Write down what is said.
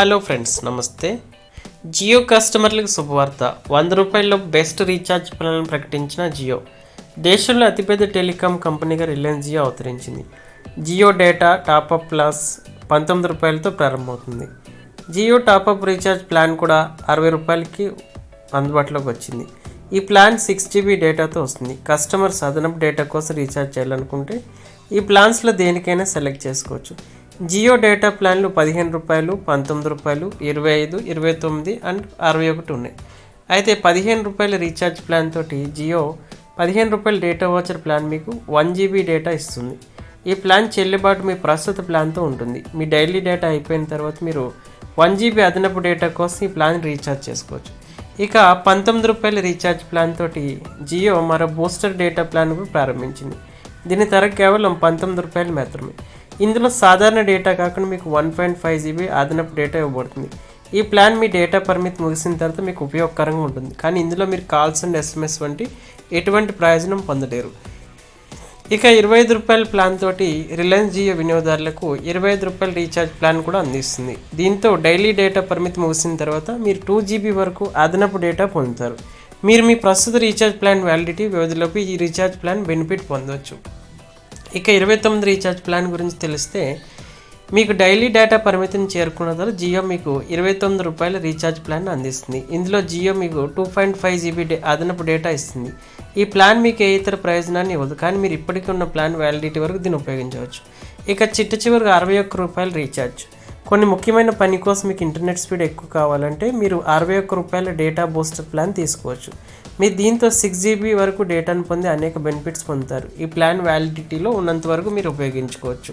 Hello friends నమస్తే. జియో కస్టమర్లకు శుభవార్త. వంద రూపాయల్లో బెస్ట్ రీఛార్జ్ ప్లాన్ ప్రకటించిన జియో. దేశంలో అతిపెద్ద టెలికాం కంపెనీగా రిలయన్స్ జియో అవతరించింది. జియో డేటా టాప్అప్ ప్లస్ పంతొమ్మిది రూపాయలతో ప్రారంభమవుతుంది. జియో టాప్అప్ రీఛార్జ్ ప్లాన్ కూడా అరవై రూపాయలకి అందుబాటులోకి వచ్చింది. ఈ ప్లాన్ సిక్స్ జీబీ డేటాతో వస్తుంది. కస్టమర్స్ అదనపు డేటా కోసం రీఛార్జ్ చేయాలనుకుంటే ఈ ప్లాన్స్లో దేనికైనా సెలెక్ట్ చేసుకోవచ్చు. జియో డేటా ప్లాన్లు పదిహేను రూపాయలు పంతొమ్మిది రూపాయలు ఇరవై ఐదు ఇరవై తొమ్మిది అండ్ అరవై ఒకటి ఉన్నాయి. అయితే పదిహేను రూపాయల రీఛార్జ్ ప్లాన్ తోటి జియో పదిహేను రూపాయల డేటా వాచర్ ప్లాన్ మీకు వన్ జీబీ డేటా ఇస్తుంది. ఈ ప్లాన్ చెల్లుబాటు మీ ప్రస్తుత ప్లాన్తో ఉంటుంది. మీ డైలీ డేటా అయిపోయిన తర్వాత మీరు వన్ జీబీ అదనపు డేటా కోసం ఈ ప్లాన్ రీఛార్జ్ చేసుకోవచ్చు. ఇక పంతొమ్మిది రూపాయల రీఛార్జ్ ప్లాన్ తోటి జియో మరో బూస్టర్ డేటా ప్లాన్ కూడా ప్రారంభించింది. దీని ధర కేవలం పంతొమ్మిది రూపాయలు మాత్రమే. ఇందులో సాధారణ డేటా కాకుండా మీకు వన్ పాయింట్ ఫైవ్ జీబీ అదనపు డేటా ఇవ్వబడుతుంది. ఈ ప్లాన్ మీ డేటా పరిమితి ముగిసిన తర్వాత మీకు ఉపయోగకరంగా ఉంటుంది. కానీ ఇందులో మీరు కాల్స్ అండ్ ఎస్ఎంఎస్ వంటి ఎటువంటి ప్రయోజనం పొందలేరు. ఇక ఇరవై ఐదు రూపాయల ప్లాన్ తోటి రిలయన్స్ జియో వినియోగదారులకు ఇరవై ఐదు రూపాయల రీఛార్జ్ ప్లాన్ కూడా అందిస్తుంది. దీంతో డైలీ డేటా పరిమితి ముగిసిన తర్వాత మీరు టూ జీబీ వరకు అదనపు డేటా పొందుతారు. మీరు మీ ప్రస్తుత రీఛార్జ్ ప్లాన్ వ్యాలిడిటీ వ్యవధిలోపు ఈ రీఛార్జ్ ప్లాన్ బెనిఫిట్ పొందవచ్చు. ఇక ఇరవై తొమ్మిది రీఛార్జ్ ప్లాన్ గురించి తెలిస్తే మీకు డైలీ డేటా పరిమితిని చేరుకున్న తర్వాత జియో మీకు ఇరవై తొమ్మిది రూపాయల రీఛార్జ్ ప్లాన్ అందిస్తుంది. ఇందులో జియో మీకు two point five GB day అదనపు డేటా ఇస్తుంది. ఈ ప్లాన్ మీకు ఏ ఇతర ప్రయోజనాన్ని ఇవ్వదు కానీ మీరు ఇప్పటికీ ఉన్న ప్లాన్ వ్యాలిడిటీ వరకు దీన్ని ఉపయోగించవచ్చు. ఇక చిట్ట చివరికి అరవై ఒక్క రూపాయల రీఛార్జ్. కొన్ని ముఖ్యమైన పని కోసం మీకు ఇంటర్నెట్ స్పీడ్ ఎక్కువ కావాలంటే మీరు అరవై ఒక్క రూపాయల డేటా బూస్టర్ ప్లాన్ తీసుకోవచ్చు. మీరు దీంతో సిక్స్ జీబీ వరకు డేటాను పొంది అనేక బెనిఫిట్స్ పొందుతారు. ఈ ప్లాన్ వ్యాలిడిటీలో ఉన్నంత వరకు మీరు ఉపయోగించుకోవచ్చు.